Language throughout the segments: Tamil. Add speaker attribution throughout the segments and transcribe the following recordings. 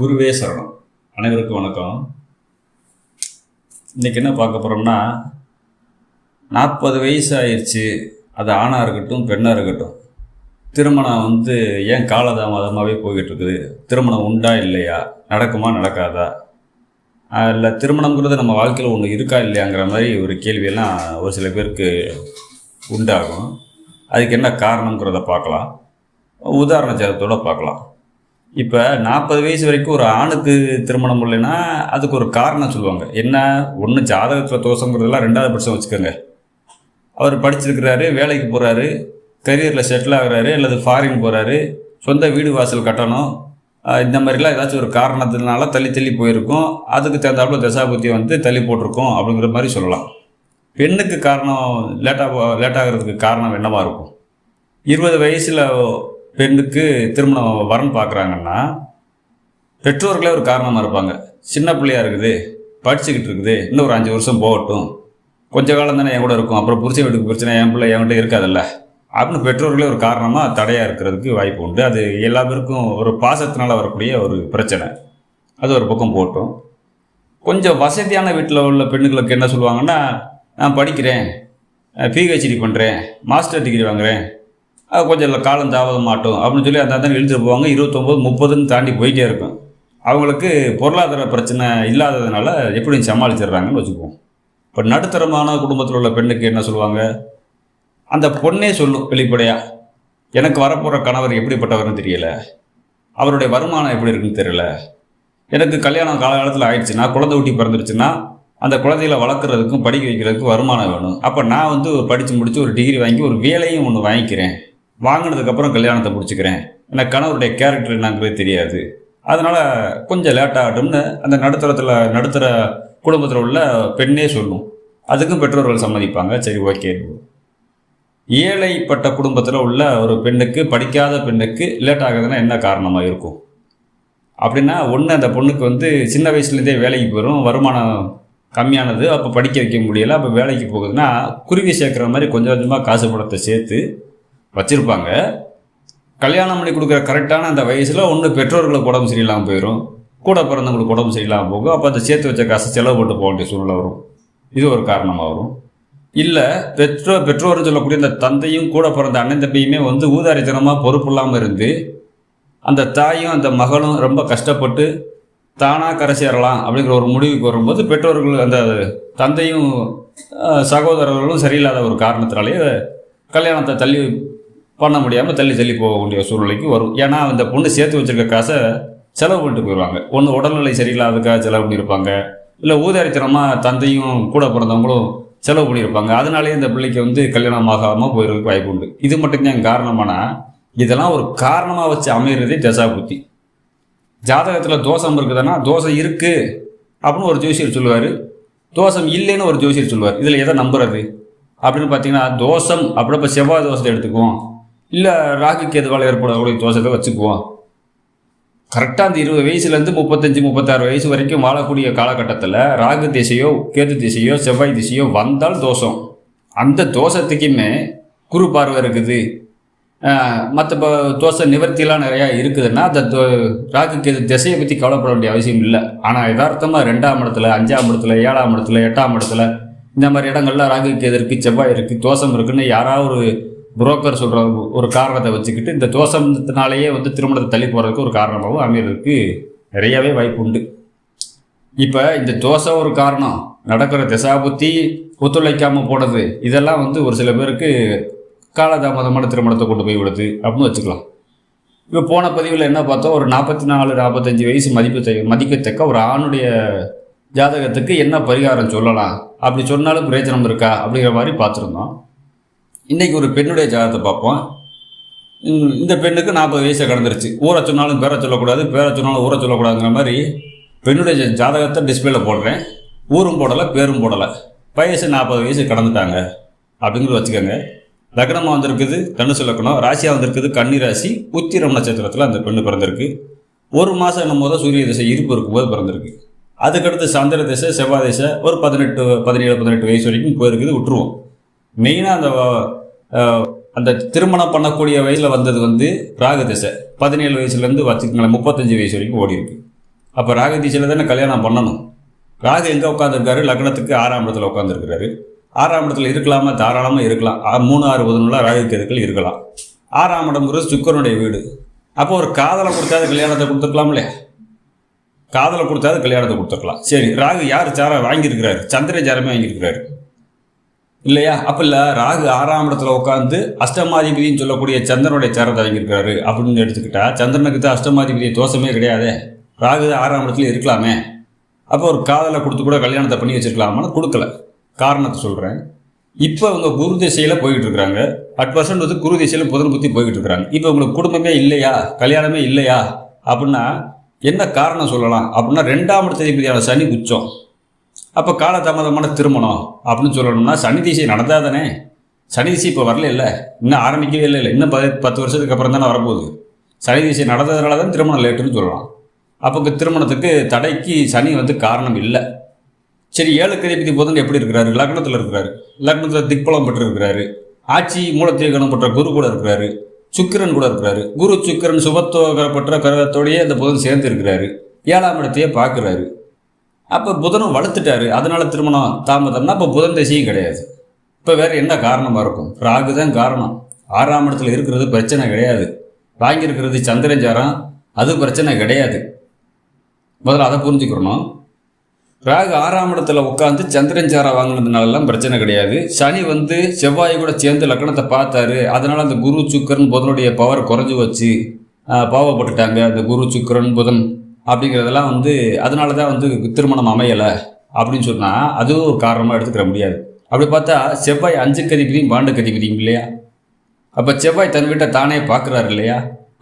Speaker 1: குருவே சரணம். அனைவருக்கும் வணக்கம். இன்றைக்கி என்ன பார்க்க போகிறோம்னா நாற்பது வயசு ஆயிடுச்சு அது ஆணாக இருக்கட்டும் பெண்ணாக இருக்கட்டும். திருமணம் வந்து ஏன் காலதாமதமாகவே போய்கிட்டுருக்குது திருமணம் உண்டா இல்லையா? நடக்குமா நடக்காதா? இல்லை திருமணங்கிறது நம்ம வாழ்க்கையில் ஒன்று இருக்கா இல்லையாங்கிற மாதிரி ஒரு கேள்வியெல்லாம் ஒரு சில பேருக்கு உண்டாகும். அதுக்கு என்ன காரணங்கிறத பார்க்கலாம். உதாரண ஜாதகத்தோட பார்க்கலாம். இப்போ நாற்பது வயசு வரைக்கும் ஒரு ஆணுக்கு திருமணம் இல்லைன்னா அதுக்கு ஒரு காரணம் சொல்லுவாங்க. என்ன? ஒன்று ஜாதகத்தில் தோஷங்கிறதெல்லாம் ரெண்டாவது பட்சம் வச்சுக்கோங்க. அவர் படிச்சிருக்கிறாரு வேலைக்கு போகிறாரு கரியரில் செட்டில் ஆகுறாரு அல்லது ஃபாரின் போகிறாரு சொந்த வீடு வாசல் கட்டணும் இந்த மாதிரிலாம் ஏதாச்சும் ஒரு காரணத்தினால தள்ளி தள்ளி போயிருக்கும். அதுக்கு தகுந்தாப்புல தசாபுத்தி வந்து தள்ளி போட்டிருக்கோம் அப்படிங்கிற மாதிரி சொல்லலாம். பெண்ணுக்கு காரணம் லேட்டாக லேட்டாகிறதுக்கு காரணம் என்னவாக இருக்கும்? இருபது வயசில் பெண்ணுக்கு திருமணம் வரன் பார்க்குறாங்கன்னா பெற்றோர்களே ஒரு காரணமாக இருப்பாங்க. சின்ன பிள்ளையா இருக்குது படிச்சுக்கிட்டு இருக்குது இன்னும் ஒரு அஞ்சு வருஷம் போகட்டும். கொஞ்ச காலம் தானே என் கூட இருக்கும். அப்புறம் புரிச்ச வீட்டுக்கு பிரச்சனை என் பிள்ளை என்கிட்ட இருக்காதுல்ல. அப்படின்னு பெற்றோர்களே ஒரு காரணமாக தடையாக இருக்கிறதுக்கு வாய்ப்பு உண்டு. அது எல்லா பேருக்கும் ஒரு பாசத்தினால் வரக்கூடிய ஒரு பிரச்சனை. அது ஒரு பக்கம் போட்டோம் கொஞ்சம் வசதியான வீட்டில் உள்ள பெண்ணுங்களுக்கு என்ன சொல்லுவாங்கன்னா நான் படிக்கிறேன் பிஹெச்டி பண்ணுறேன் மாஸ்டர் டிகிரி வாங்குறேன். கொஞ்சம் காலம் தாமதம் மாட்டோம் அப்படின்னு சொல்லி அந்த தான் இழுத்துட்டு போவாங்க. இருபத்தொம்போது முப்பதுன்னு தாண்டி போயிட்டே இருக்கும். அவங்களுக்கு பொருளாதார பிரச்சனை இல்லாததுனால எப்படியும் சமாளிச்சிடுறாங்கன்னு வச்சுக்குவோம். இப்போ நடுத்தரமான குடும்பத்தில் உள்ள பெண்ணுக்கு என்ன சொல்லுவாங்க? அந்த பொண்ணே சொல்லும் வெளிப்படையாக எனக்கு வரப்போகிற கணவர் எப்படிப்பட்டவர்னு தெரியல. அவருடைய வருமானம் எப்படி இருக்குன்னு தெரியல. எனக்கு கல்யாணம் காலகாலத்தில் ஆயிடுச்சுன்னா குழந்தை ஊட்டி பிறந்துருச்சுன்னா அந்த குழந்தைகளை வளர்க்குறதுக்கும் படிக்க வைக்கிறதுக்கும் வருமானம் வேணும். அப்போ நான் வந்து ஒரு படித்து முடித்து ஒரு டிகிரி வாங்கி ஒரு வேலையும் ஒன்று வாங்கிக்கிறேன். வாங்கினதுக்கப்புறம் கல்யாணத்தை முடிச்சுக்கிறேன். எனக்கு கணவருடைய கேரக்டர் என்னங்கிறது தெரியாது. அதனால் கொஞ்சம் லேட்டாகட்டும்னு அந்த நடுத்தரத்தில் நடுத்தர குடும்பத்தில் உள்ள பெண்ணே சொல்லும். அதுக்கும் பெற்றோர்கள் சம்மதிப்பாங்க. சரி ஓகே ஏழைப்பட்ட குடும்பத்தில் உள்ள ஒரு பெண்ணுக்கு படிக்காத பெண்ணுக்கு லேட் ஆகுதுன்னா என்ன காரணமாக இருக்கும்? அப்படின்னா ஒன்று அந்த பொண்ணுக்கு வந்து சின்ன வயசுலேருந்தே வேலைக்கு போயிடும் வருமானம் கம்மியானது. அப்போ படிக்க வைக்க முடியலை. அப்போ வேலைக்கு போகுதுன்னா குருவி சேர்க்குற மாதிரி கொஞ்சம் கொஞ்சமாக காசு பணத்தை சேர்த்து வச்சுருப்பாங்க. கல்யாணம் பண்ணி கொடுக்குற கரெக்டான அந்த வயசில் ஒன்று பெற்றோர்களுக்கு உடம்பு சரியில்லாமல் போயிடும் கூட பிறந்தவங்களுக்கு உடம்பு சரியில்லாமல் போகும். அப்போ அந்த சேர்த்து வச்ச காசை செலவு போட்டு போக வேண்டிய சூழ்நிலை வரும். இது ஒரு காரணமாக வரும். இல்லை பெற்றோர் பெற்றோர்னு சொல்லக்கூடிய இந்த தந்தையும் கூட பிறந்த அண்ணன் தம்பியுமே வந்து ஊதாரித்தனமாக பொறுப்பு இல்லாமல் இருந்து அந்த தாயும் அந்த மகளும் ரொம்ப கஷ்டப்பட்டு தானாக கரை சேரலாம் அப்படிங்கிற ஒரு முடிவுக்கு வரும்போது பெற்றோர்கள் அந்த தந்தையும் சகோதரர்களும் சரியில்லாத ஒரு காரணத்தினாலேயே கல்யாணத்தை தள்ளி பண்ண முடியாமல் தள்ளி தள்ளி போக வேண்டிய சூழ்நிலைக்கு வரும். ஏன்னா அந்த பொண்ணு சேர்த்து வச்சுருக்க காசை செலவு பண்ணிட்டு போயிடுவாங்க ஒன்று உடல்நிலை சரியில்லாததுக்காக செலவு பண்ணியிருப்பாங்க. இல்லை ஊதாரித்தனமாக தந்தையும் கூட பிறந்தவங்களும் செலவு பண்ணியிருப்பாங்க. அதனாலேயே இந்த பிள்ளைக்கு வந்து கல்யாணம் ஆகாமல் போயிடுறதுக்கு வாய்ப்பு உண்டு. இது மட்டும்தான் காரணமானா இதெல்லாம் ஒரு காரணமாக வச்சு அமைகிறதே தசாபுத்தி ஜாதகத்தில் தோஷம் இருக்குதுன்னா தோஷம் இருக்குது அப்படின்னு ஒரு ஜோசியர் சொல்லுவார். தோஷம் இல்லைன்னு ஒரு ஜோசியர் சொல்லுவார். இதில் எதை நம்புறது? அப்படின்னு பார்த்தீங்கன்னா தோஷம் அப்படி இப்போ செவ்வாய் தோஷத்தை எடுத்துக்குவோம். இல்லை ராகு கேதுவால் ஏற்படக்கூடிய தோஷத்தை வச்சுக்குவோம் கரெக்டாக அந்த இருபது வயசுலேருந்து முப்பத்தஞ்சு முப்பத்தாறு வயசு வரைக்கும் வாழக்கூடிய காலகட்டத்தில் ராகு திசையோ கேது திசையோ செவ்வாய் திசையோ வந்தால் தோஷம். அந்த தோஷத்துக்குமே குரு பார்வை இருக்குது. மற்ற தோசை நிவர்த்திலாம் நிறையா இருக்குதுன்னா அந்த தோ- ராகு கேது திசையை பற்றி கவலைப்பட வேண்டிய அவசியம் இல்லை. ஆனால் யதார்த்தமாக ரெண்டாம் இடத்துல அஞ்சாம் இடத்துல ஏழாம் இடத்துல எட்டாம் இடத்துல இந்த மாதிரி இடங்கள்ல ராகு கேது இருக்குது செவ்வாய் இருக்குது தோஷம் இருக்குன்னு யாராவது ஒரு புரோக்கர் சொல்கிற ஒரு காரணத்தை வச்சுக்கிட்டு இந்த தோஷத்தினாலேயே வந்து திருமணத்தை தள்ளி போகிறதுக்கு ஒரு காரணமாகவும் அமைகிறதுக்கு நிறையவே வாய்ப்பு உண்டு. இப்போ இந்த தோசை ஒரு காரணம் நடக்கிற திசாபுத்தி ஒத்துழைக்காமல் போனது இதெல்லாம் வந்து ஒரு சில பேருக்கு காலதாமதமான திருமணத்தை கொண்டு போய் விடுது அப்படின்னு வச்சுக்கலாம். இப்போ போன பதிவில் என்ன பார்த்தோம்? ஒரு நாற்பத்தி நாலு நாற்பத்தஞ்சு வயசு மதிப்பு மதிக்கத்தக்க ஒரு ஆணுடைய ஜாதகத்துக்கு என்ன பரிகாரம் சொல்லலாம்? அப்படி சொன்னாலும் பிரயோஜனம் இருக்கா? அப்படிங்கிற மாதிரி பார்த்துருந்தோம். இன்றைக்கி ஒரு பெண்ணுடைய ஜாதகத்தை பார்ப்போம். இந்த- பெண்ணுக்கு நாற்பது வயசை கடந்துருச்சு. ஊரை சொன்னாலும் பேரை சொல்லக்கூடாது பேரை சொன்னாலும் ஊரை சொல்லக்கூடாதுங்கிற மாதிரி பெண்ணுடைய ஜாதகத்தை டிஸ்பிளேல போடுறேன். ஊரும் போடலை பேரும் போடலை. வயசு நாற்பது வயசு கடந்துட்டாங்க. அப்படிங்கிறது வச்சுக்கோங்க. லக்னமாக வந்திருக்குது தனுசு லக்னம். ராசியாக வந்திருக்குது கன்னி ராசி. உத்திரம் நட்சத்திரத்தில் அந்த பெண்ணு பிறந்திருக்கு. ஒரு மாதம் என்னும் போது சூரிய திசை இருப்பு இருக்கும்போது பிறந்திருக்கு. அதுக்கடுத்து சந்திர திசை செவ்வாய் திசை. ஒரு பதினெட்டு பதினேழு பதினெட்டு வயசு வரைக்கும் போயிருக்குது விட்டுருவோம். மெயினாக அந்த அந்த திருமணம் பண்ணக்கூடிய வயசில் வந்தது வந்து ராகதிசை. பதினேழு வயசுலேருந்து வச்சுக்கோங்களேன் முப்பத்தஞ்சு வயசு வரைக்கும் ஓடி இருக்கு. அப்போ ராகதிசையில் தானே கல்யாணம் பண்ணணும். ராகு எங்கே உட்காந்துருக்காரு லக்னத்துக்கு ஆறாம் இடத்துல உட்காந்துருக்கிறாரு ஆறாம் இடத்துல இருக்கலாமா? தாராளமாக இருக்கலாம். மூணு ஆறு பதினொன்றுல ராகு கேதுக்கள் இருக்கலாம். ஆறாம் இடம்ங்கிறது சுக்கரனுடைய வீடு. அப்போ ஒரு காதலை கொடுத்தாது கல்யாணத்தை கொடுத்துக்கலாம்ல? காதலை கொடுத்தாது கல்யாணத்தை கொடுத்துருக்கலாம் சரி ராகு யார் சாரம் வாங்கியிருக்கிறாரு? சந்திர சாரமே வாங்கியிருக்கிறாரு. இல்லையா? அப்போ இல்லை ராகு ஆறாம் இடத்துல உட்காந்து அஷ்டமாதிபதினு சொல்லக்கூடிய சந்திரனுடைய சேரத்தை வாங்கியிருக்காரு அப்படின்னு எடுத்துக்கிட்டா சந்திரனுக்கு தான் அஷ்டமாதிபதி தோஷமே கிடையாதே. ராகு ஆறாம் இடத்துல இருக்கலாமே. அப்போ ஒரு காதலை கொடுத்து கூட கல்யாணத்தை பண்ணி வச்சுருக்கலாமான்னு கொடுக்கல. காரணத்தை சொல்கிறேன் இப்போ அவங்க குரு திசையில் போய்கிட்டு இருக்கிறாங்க அட் பர்சன்ட் வந்து குரு திசையில் புதன் புத்தி போய்கிட்டு இருக்கிறாங்க இப்போ உங்களுக்கு குடும்பமே இல்லையா? கல்யாணமே இல்லையா? அப்படின்னா என்ன காரணம் சொல்லலாம்? அப்படின்னா ரெண்டாம் இடத்ததிபதியான சனி உச்சம். அப்போ காலதாமதமான திருமணம் அப்படின்னு சொல்லணும்னா சனி திசை நடந்தால் தானே சனி திசை இப்போ வரல இல்லை. இன்னும் ஆரம்பிக்கவே இல்லை இல்லை. இன்னும் பத்து பத்து வருஷத்துக்கு அப்புறம் தானே வரப்போகுது. சனி திசை நடந்ததுனால தான் திருமணம் லேட்டுன்னு சொல்லலாம். அப்போ திருமணத்துக்கு தடைக்கு சனி வந்து காரணம் இல்லை. சரி ஏழு கதிபதி புதன் எப்படி இருக்கிறாரு? லக்னத்தில் இருக்கிறாரு. லக்னத்தில் திக்பலம் பெற்றிருக்கிறாரு. ஆட்சி மூலத்தீகணம் பெற்ற குரு கூட இருக்கிறாரு. சுக்கிரன் கூட இருக்கிறாரு. குரு சுக்கிரன் சுபத்துவ பெற்ற அந்த புதன் சேர்ந்து இருக்கிறாரு. ஏழாம் இடத்தையே பார்க்குறாரு. அப்போ புதனும் வளர்த்துட்டாரு. அதனால திருமணம் தாமதம்னா அப்போ புதன் திசையும் கிடையாது. இப்போ வேற என்ன காரணமாக இருக்கும்? ராகு தான் காரணம். ஆறாம் இடத்துல இருக்கிறது பிரச்சனை கிடையாது. வாங்கியிருக்கிறது சந்திரஞ்சாரம் அது பிரச்சனை கிடையாது. முதல்ல அதை புரிஞ்சுக்கிறணும் ராகு ஆறாம் இடத்துல உட்காந்து சந்திரஞ்சாரம் வாங்கினதுனாலலாம் பிரச்சனை கிடையாது. சனி வந்து செவ்வாய் கூட சேர்ந்து லக்னத்தை பார்த்தாரு. அதனால் அந்த குரு சுக்கரன் புதனுடைய பவர் குறைஞ்சி வச்சு பாவப்பட்டுட்டாங்க. அந்த குரு சுக்கரன் புதன் அப்படிங்கிறதெல்லாம் வந்து அதனால தான் வந்து திருமணம் அமையலை அப்படின்னு சொன்னால் அதுவும் ஒரு காரணமாக எடுத்துக்கிற முடியாது. அப்படி பார்த்தா செவ்வாய் அஞ்சு கதிபதியும் பாண்டு கதிபதியும் இல்லையா? அப்போ செவ்வாய் தன் வீட்டை தானே பார்க்குறாரு இல்லையா?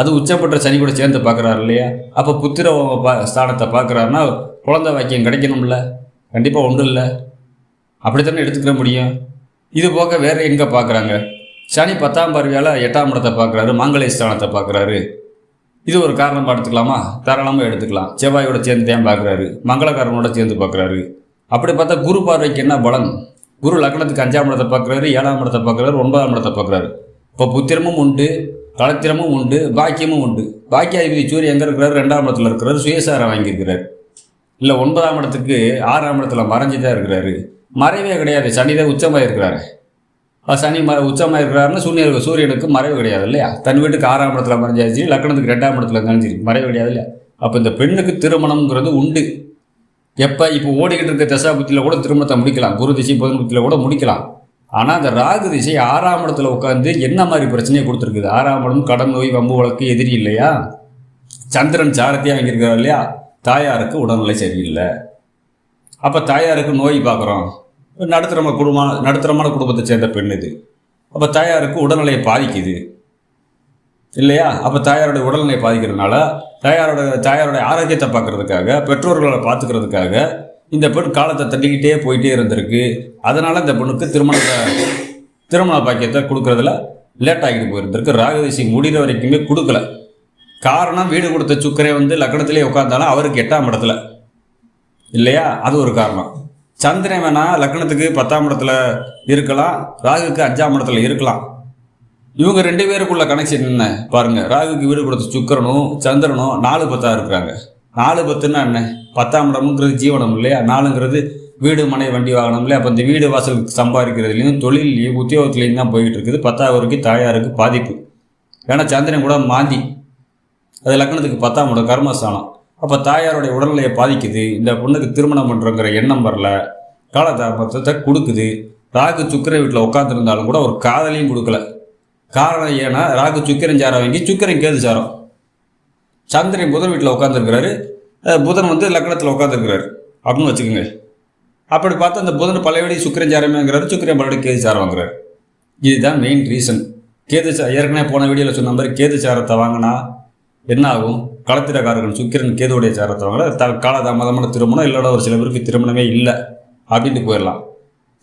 Speaker 1: அது உச்சப்பட்ட சனி கூட சேர்ந்து பார்க்குறாரு இல்லையா? அப்போ புத்திர பா ஸ்தானத்தை பார்க்குறாருன்னா குழந்தை வாக்கியம் கிடைக்கணும்ல? கண்டிப்பாக ஒன்றும் இல்லை. அப்படித்தானே எடுத்துக்கிற முடியும்? இது போக வேற எங்கே பார்க்குறாங்க? சனி பத்தாம் பார்வையால் எட்டாம் இடத்தை பார்க்குறாரு மாங்கலை ஸ்தானத்தை பார்க்குறாரு. இது ஒரு காரணமாக எடுத்துக்கலாமா தாராளமாக எடுத்துக்கலாம். செவ்வாயோட சேர்ந்து தான் பார்க்குறாரு? மங்களகாரனோட சேர்ந்து பார்க்குறாரு. அப்படி பார்த்தா குரு பார்வைக்கு என்ன பலன்? குரு லக்னத்துக்கு அஞ்சாம் இடத்தை பார்க்குறாரு ஏழாம் இடத்தை பார்க்குறாரு ஒன்பதாம் இடத்தை பார்க்குறாரு. இப்போ புத்திரமும் உண்டு களத்திரமும் உண்டு பாக்கியமும் உண்டு. பாக்கியாதிபதி சூரியன் எங்கே இருக்கிறாரு? ரெண்டாம் இடத்துல இருக்கிறாரு சுயசாரம் வாங்கியிருக்கிறார். இல்லை ஒன்பதாம் இடத்துக்கு ஆறாம் இடத்துல மறைஞ்சு தான் இருக்கிறாரு. மறைவே கிடையாது சனிதான் உச்சமாக இருக்கிறாரு சனி ம உச்சமாக இருக்கிறாருன்னா சூரியன் சூரியனுக்கு மறைவு கிடையாது இல்லையா? தன் வீட்டுக்கு ஆறாம் இடத்துல மறைஞ்சாச்சு லக்னத்துக்கு ரெண்டாம் இடத்துல மறைஞ்சிருக்கு மறைவு கிடையாது இல்லையா? அப்போ இந்த பெண்ணுக்கு திருமணம்ங்கிறது உண்டு. எப்போ? இப்போ ஓடிக்கிட்டு இருக்க தசாபுத்தியில் கூட திருமணத்தை முடிக்கலாம். குரு திசை புதன் புத்தியில் கூட முடிக்கலாம். ஆனால் அந்த ராகு திசை ஆறாம் இடத்துல உட்காந்து என்ன மாதிரி பிரச்சனையை கொடுத்துருக்குது? ஆறாம் இடம் கடன் நோய் வம்பு வழக்கு எதிரி இல்லையா? சந்திரன் சாரத்தியாக வாங்கியிருக்கிறார் இல்லையா? தாயாருக்கு உடல்நிலை சரியில்லை. அப்போ தாயாருக்கு நோய் பார்க்குறோம். நடுத்தரம குடும்பம் நடுத்தரமான குடும்பத்தை சேர்ந்த பெண் இது. அப்போ தாயாருக்கு உடல்நிலையை பாதிக்குது. இல்லையா? அப்போ தாயாருடைய உடல்நிலை பாதிக்கிறதுனால தாயாரோட தாயாருடைய ஆரோக்கியத்தை பார்க்கறதுக்காக பெற்றோர்களை பார்த்துக்கிறதுக்காக இந்த பெண் காலத்தை தட்டிக்கிட்டே போயிட்டே இருந்திருக்கு. அதனால் இந்த பெண்ணுக்கு திருமணத்தை திருமண பாக்கியத்தை கொடுக்கறதுல லேட் ஆகிட்டு போயிருந்திருக்கு. ராகதிசி முடிகிற வரைக்குமே கொடுக்கல. காரணம் வீடு கொடுத்த சுக்கரே வந்து லக்கணத்திலே உட்காந்தாலும் அவருக்கு எட்டாம் இடத்துல. இல்லையா? அது ஒரு காரணம். சந்திரன் வேணா லக்னத்துக்கு பத்தாம் இடத்துல இருக்கலாம் ராகுக்கு அஞ்சாம் இடத்துல இருக்கலாம். இவங்க ரெண்டு பேருக்குள்ள கனெக்ஷன் என்ன? பாருங்க ராகுக்கு வீடு கொடுத்த சுக்கிரனும் சந்திரனும் நாலு பத்தா இருக்கிறாங்க. நாலு பத்துன்னா என்ன? பத்தாம் இடம்ங்கிறது ஜீவனம் இல்லையா? நாலுங்கிறது வீடு மனை வண்டி வாகனம் இல்லையா? அப்போ இந்த வீடு வாசல் சம்பாதிக்கிறதுலையும் தொழிலையும் உத்தியோகத்துலையும் தான் போயிட்டு இருக்குது. பத்தாவது வரைக்கும் தாயாருக்கு பாதிப்பு. ஏன்னா சந்திரன் கூட மாந்தி. அது லக்னத்துக்கு பத்தாம் இடம் கர்மஸ்தானம். அப்போ தாயாருடைய உடல்நிலையை பாதிக்குது இந்த பொண்ணுக்கு திருமணம் பண்ணுறங்கிற எண்ணம் வரல காலதாமதத்தை கொடுக்குது ராகு சுக்கரை வீட்டில் உட்காந்துருந்தாலும் கூட ஒரு காதலையும் கொடுக்கல. காரணம் ஏன்னா ராகு சுக்கிரன் சாரம் வாங்கி சுக்கிரன் கேது சாரம். சந்திரன் புதன் வீட்டில் உட்காந்துருக்கிறாரு புதன் வந்து லக்னத்தில் உட்காந்துருக்கிறாரு அப்படின்னு வச்சுக்கோங்க. அப்படி பார்த்தா அந்த புதன் பழையபடி சுக்கரன் சாரமேங்கிறாரு சுக்கரன் பழையபடி கேது சாரம் வாங்குறாரு. இதுதான் மெயின் ரீசன் கேது சா ஏற்கனவே போன வீடியோவில் சொன்ன மாதிரி கேது சாரத்தை வாங்கினா என்ன ஆகும் களத்திரக்காரர்கள் சுக்கிரன் கேதுவுடைய சேரத்தவங்கள த காலதாமதமான திருமணம் இல்லைனா ஒரு சில பேருக்கு திருமணமே இல்லை அப்படின்ட்டு போயிடலாம்.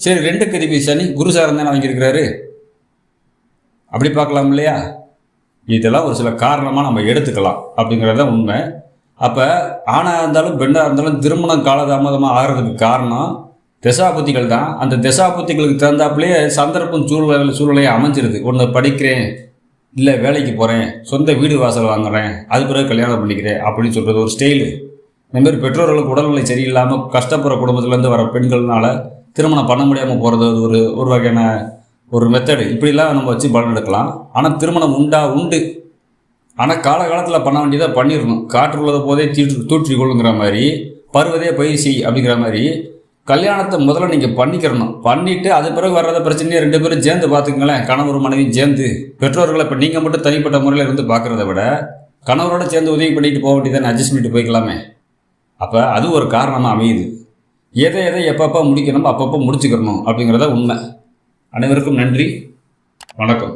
Speaker 1: சரி ரெண்டு கதிபதி சனி குரு சாரம் தானே வாங்கியிருக்கிறாரு. அப்படி பார்க்கலாம் இல்லையா? இதெல்லாம் ஒரு சில காரணமாக நம்ம எடுத்துக்கலாம் அப்படிங்கிறது தான் உண்மை. அப்போ ஆணாக இருந்தாலும் பெண்ணாக இருந்தாலும் திருமணம் காலதாமதமாக ஆகிறதுக்கு காரணம் திசாபுத்திகள் தான். அந்த திசாபுத்திகளுக்கு தகுந்தாப்புலேயே சந்தர்ப்பம் சூழ்நிலை சூழ்நிலையை அமைஞ்சிருது. ஒன்று படிக்கிறேன் இல்லை வேலைக்கு போகிறேன் சொந்த வீடு வாசல் வாங்குறேன். அது பிறகு கல்யாணம் பண்ணிக்கிறேன். அப்படின்னு சொல்கிறது ஒரு ஸ்டைலு இந்த மாதிரி பெற்றோர்களுக்கு உடல்நிலை சரியில்லாமல் கஷ்டப்படுற குடும்பத்துலேருந்து வர பெண்கள்னால திருமணம் பண்ண முடியாமல் போகிறது அது ஒரு ஒரு வகையான ஒரு மெத்தடு இப்படிலாம் நம்ம வச்சு பலன் எடுக்கலாம். ஆனால் திருமணம் உண்டா? உண்டு. ஆனால் காலகாலத்தில் பண்ண வேண்டியதாக பண்ணிடணும் காற்று உள்ளத போதே தீற்று தூற்றி கொள்ளுங்கிற மாதிரி பருவதே பயிற்சி அப்படிங்கிற மாதிரி கல்யாணத்தை முதல்ல நீங்கள் பண்ணிக்கிறணும். பண்ணிவிட்டு அது பிறகு வர்றத பிரச்சனையை ரெண்டு பேரும் சேர்ந்து பார்த்துக்கங்களேன். கணவர் மனைவி சேர்ந்து. பெற்றோர்களை இப்போ நீங்கள் மட்டும் தனிப்பட்ட முறையில் இருந்து பார்க்குறத விட கணவரோட சேர்ந்து உதவி பண்ணிட்டு போக வேண்டியதானே? அட்ஜஸ்ட் பண்ணிட்டு போய்க்கலாமே. அப்போ அது ஒரு காரணமாக அமையுது. எதை எதை எப்பப்போ முடிக்கணுமோ அப்பப்போ முடிச்சுக்கிறணும் அப்படிங்கிறத உண்மை. அனைவருக்கும் நன்றி. வணக்கம்.